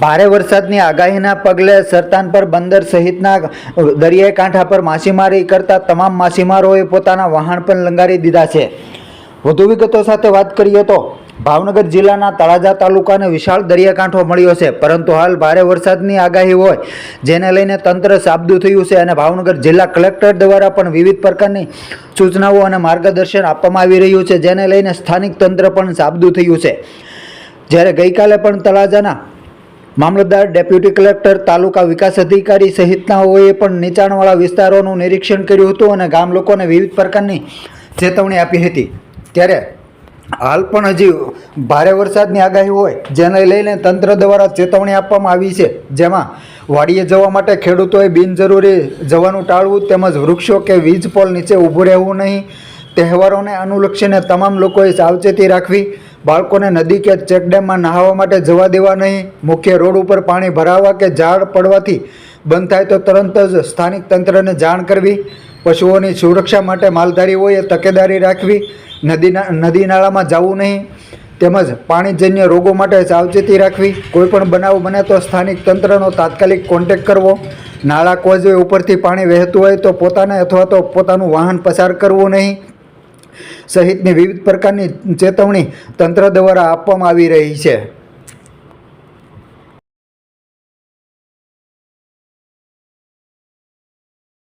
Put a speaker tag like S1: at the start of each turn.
S1: ભારે વરસાદની આગાહીના પગલે સરતાનપર બંદર સહિતના દરિયાઈ કાંઠા પર માછીમારી કરતા તમામ માછીમારોએ પોતાના વહાણ પણ લંગારી દીધા છે. વધુ વિગતો સાથે વાત કરીએ તો ભાવનગર જિલ્લાના તળાજા તાલુકાને વિશાળ દરિયાકાંઠો મળ્યો છે, પરંતુ હાલ ભારે વરસાદની આગાહી હોય જેને લઈને તંત્ર સાબદું થયું છે અને ભાવનગર જિલ્લા કલેક્ટર દ્વારા પણ વિવિધ પ્રકારની સૂચનાઓ અને માર્ગદર્શન આપવામાં આવી રહ્યું છે, જેને લઈને સ્થાનિક તંત્ર પણ સાબદું થયું છે. જ્યારે ગઈકાલે પણ તળાજાના મામલતદાર, ડેપ્યુટી કલેક્ટર, તાલુકા વિકાસ અધિકારી સહિતનાઓએ પણ નીચાણવાળા વિસ્તારોનું નિરીક્ષણ કર્યું હતું અને ગામ લોકોને વિવિધ પ્રકારની ચેતવણી આપી હતી. ત્યારે હાલ પણ હજી ભારે વરસાદની આગાહી હોય, જેને લઈને તંત્ર દ્વારા ચેતવણી આપવામાં આવી છે. જેમાં વાડીએ જવા માટે ખેડૂતોએ બિનજરૂરી જવાનું ટાળવું તેમજ વૃક્ષો કે વીજ પોલ નીચે ઊભું રહેવું નહીં તહેવારોને અનુલક્ષીને તમામ લોકોએ સાવચેતી રાખવી, બાળકોને નદી કે ચેકડેમમાં નહાવા માટે જવા દેવા નહીં, મુખ્ય રોડ ઉપર પાણી ભરાવા કે ઝાડ પડવાથી બંધ થાય તો તરત જ સ્થાનિક તંત્રને જાણ કરવી, પશુઓની સુરક્ષા માટે માલધારીઓએ તકેદારી રાખવી, નદીના નદી નાળામાં જવું નહીં, તેમજ પાણીજન્ય રોગો માટે સાવચેતી રાખવી. કોઈપણ બનાવ બને તો સ્થાનિક તંત્રનો તાત્કાલિક કોન્ટેક કરવો. નાળા કોઝવે ઉપરથી પાણી વહેતું હોય તો પોતાને અથવા તો પોતાનું વાહન પસાર કરવું નહીં. સહિતની વિવિધ પ્રકારની ચેતવણી તંત્ર દ્વારા આપવામાં આવી રહી છે.